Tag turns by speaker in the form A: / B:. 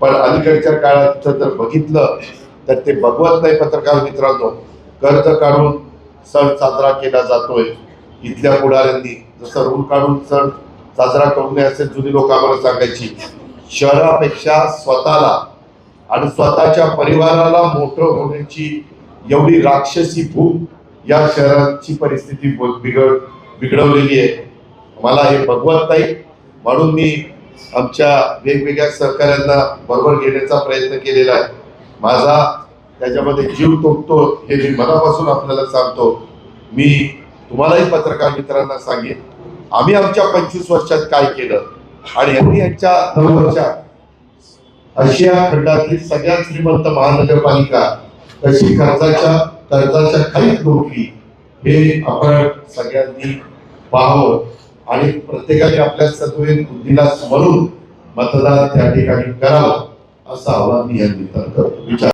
A: पण अलीकडच्या काळात जर बघितलं तर ते बघवत नाही पत्रकार मित्रांनो. कर्ज काढून सण साजरा केला जातोय. इथल्या पुढाऱ्यांनी जसं रूल काढून सण साजरा करू नये असे जुनी लोक आम्हाला सांगायची. शहरापेक्षा स्वतःला आणि स्वतःच्या परिवाराला मोठं होण्याची एवढी राक्षसी भूक या शहराची परिस्थिती बिघड बिघडवलेली आहे. मला हे बघवत नाही. म्हणून मी आमच्या वेगवेगळ्या सहकाऱ्यांना बरोबर घेण्याचा प्रयत्न केलेला आहे. माझा त्याच्यामध्ये जीव तोडतो हे मी मनापासून आपल्याला सांगतो. मी तुम्हालाही पत्रकार मित्रांना सांगेन आम्ही आमच्या पंचवीस वर्षात काय केलं? आणि यांनी यांच्या नऊ वर्षात आशिया खंडातली सगळ्यात श्रीमंत महानगरपालिका कशी कर्जाच्या कर्जाच्या खालीच नोकली हे आपण सगळ्यांनी पाहावं. आणि प्रत्येकाने आपल्या सद्वैन बुद्धीला स्मरून मतदान त्या ठिकाणी करावं असं आव्हान मी या निमित्तानं करतो. विचार